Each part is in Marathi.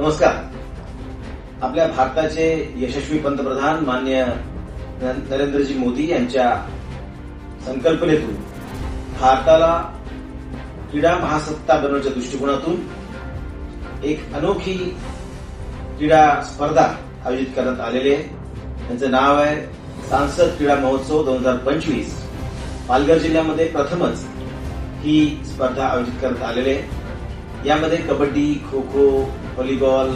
नमस्कार. आपल्या भारताचे यशस्वी पंतप्रधान मान्य न- नरेंद्रजी मोदी यांच्या संकल्पनेतून भारताला क्रीडा महासत्ता बनवण्याच्या दृष्टिकोनातून एक अनोखी क्रीडा स्पर्धा आयोजित करण्यात आलेली आहे. त्यांचं नाव आहे सांसद क्रीडा महोत्सव दोन हजार पंचवीस. पालघर जिल्ह्यामध्ये प्रथमच ही स्पर्धा आयोजित करण्यात आलेली आहे. यामध्ये कबड्डी खो खो व्हॉलीबॉल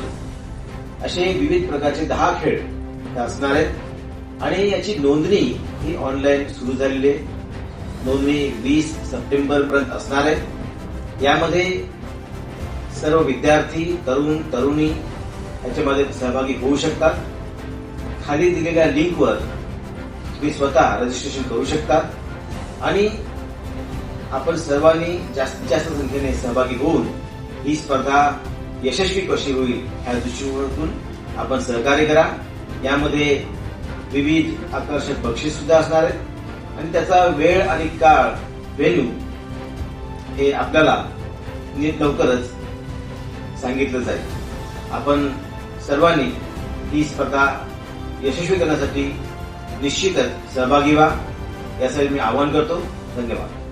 असे विविध प्रकारचे दहा खेळ असणार आहेत. आणि याची नोंदणी ही ऑनलाईन सुरू झालेली आहे. नोंदणी वीस सप्टेंबर पर्यंत असणार आहे. यामध्ये सर्व विद्यार्थी तरुण तरुणी याच्यामध्ये सहभागी होऊ शकतात. खाली दिलेल्या लिंकवर तुम्ही स्वतः रजिस्ट्रेशन करू शकता आणि आपण सर्वांनी जास्तीत जास्त संख्येने सहभागी होऊन ही स्पर्धा यशस्वी कशी होईल ह्या दृष्टिकोनातून आपण सहकार्य करा. यामध्ये विविध आकर्षक बक्षीस सुद्धा असणार आहेत. आणि त्याचा वेळ आणि काळ व्हॅल्यू हे आपल्याला नीट लवकरच सांगितलं जाईल. आपण सर्वांनी ही स्पर्धा यशस्वी करण्यासाठी निश्चितच सहभागी व्हा. यासाठी मी आवाहन करतो. धन्यवाद.